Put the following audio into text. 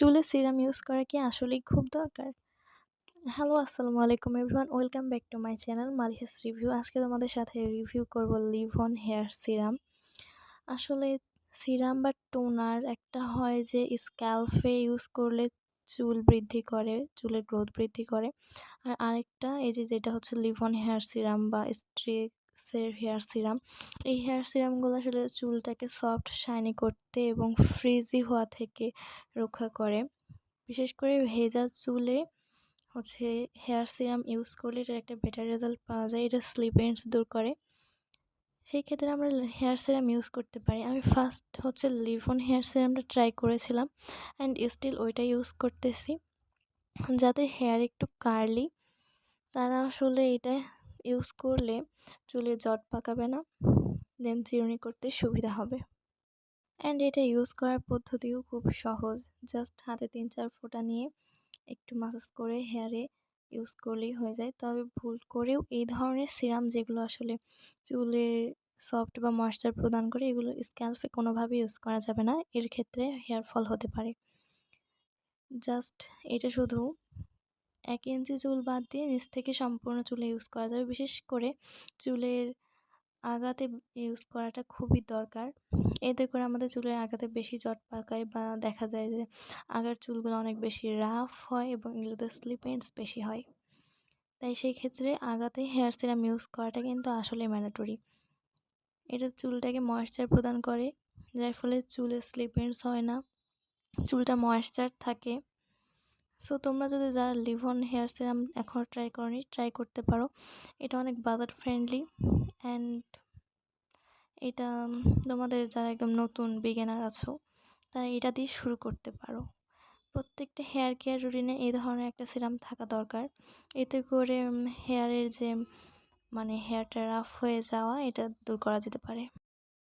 চুলে serum use করা কি আসলেই খুব দরকার? হ্যালো আসসালামু আলাইকুম everyone welcome back to my channel Maliha's review আজকে তোমাদের সাথে রিভিউ করব লিভ অন হেয়ার সিরাম আসলে সিরাম বা টোনার একটা হয় যে স্ক্যালফে ইউজ করলে চুল বৃদ্ধি করে, চুলের গ্রোথ বৃদ্ধি করে। আর আরেকটা এই যে যেটা হচ্ছে লিভ অন হেয়ার সিরাম বা স্ট্রিক্সের হেয়ার সিরাম এই হেয়ার সিরামগুলো আসলে চুলটাকে সফট শাইনি করতে এবং ফ্রিজি হওয়া থেকে রক্ষা করে। বিশেষ করে ভেজা চুলে হচ্ছে হেয়ার সিরাম ইউজ করলে এটার একটা বেটার রেজাল্ট পাওয়া যায়, এটা স্লিপ এন্ডস দূর করে। সেই ক্ষেত্রে আমরা হেয়ার সিরাম ইউজ করতে পারি। আমি ফার্স্ট হচ্ছে লিভন হেয়ার সিরামটা ট্রাই করেছিলাম অ্যান্ড স্টিল ওইটা ইউজ করতেছি। যাদের হেয়ার একটু কার্লি তারা আসলে এটা ইউজ করলে চুলে জট পাকাবে না দেন চিরুনি করতে সুবিধা হবে। অ্যান্ড এটা ইউজ করার পদ্ধতিও খুব সহজ। জাস্ট হাতে তিন চার ফোঁটা নিয়ে একটু মাসাজ করে হেয়ারে ইউজ করলেই হয়ে যায়। তবে ভুল করেও এই ধরনের সিরাম যেগুলো আসলে চুলের সফট বা ময়েশ্চার প্রদান করে, এগুলো স্ক্যাল্পে কোনোভাবে ইউজ করা যাবে না। এর ক্ষেত্রে হেয়ার ফল হতে পারে। জাস্ট এটা শুধু এক ইঞ্চি চুল বাদ দিয়ে নিচ থেকে সম্পূর্ণ চুলে ইউজ করা যাবে। বিশেষ করে চুলের আগাতে ইউজ করাটা খুবই দরকার। এতে করে আমাদের চুলের আগাতে বেশি জট পাকায় বা দেখা যায় যে আগার চুলগুলো অনেক বেশি রাফ হয় এবং এগুলোতে স্লিপ এন্ডস বেশি হয়। তাই সেই ক্ষেত্রে আগাতে হেয়ার সিরাম ইউজ করাটা কিন্তু আসলে ম্যান্ডেটরি। এটা চুলটাকে ময়েশ্চার প্রদান করে, যার ফলে চুলে স্লিপ এন্ডস হয় না। চুলটা ময়েশ্চার থাকে সো তোমরা যদি যারা লিভন হেয়ার সিরাম এখনও ট্রাই করনি ট্রাই করতে পারো। এটা অনেক বাজার ফ্রেন্ডলি অ্যান্ড এটা তোমাদের যারা একদম নতুন বিগিনার আছো, তারা এটা দিয়ে শুরু করতে পারো। প্রত্যেকটা হেয়ার কেয়ার রুটিনে এই ধরনের একটা সিরাম থাকা দরকার। এতে করে হেয়ারের যে মানে হেয়ারটা রাফ হয়ে যাওয়া, এটা দূর করা যেতে পারে।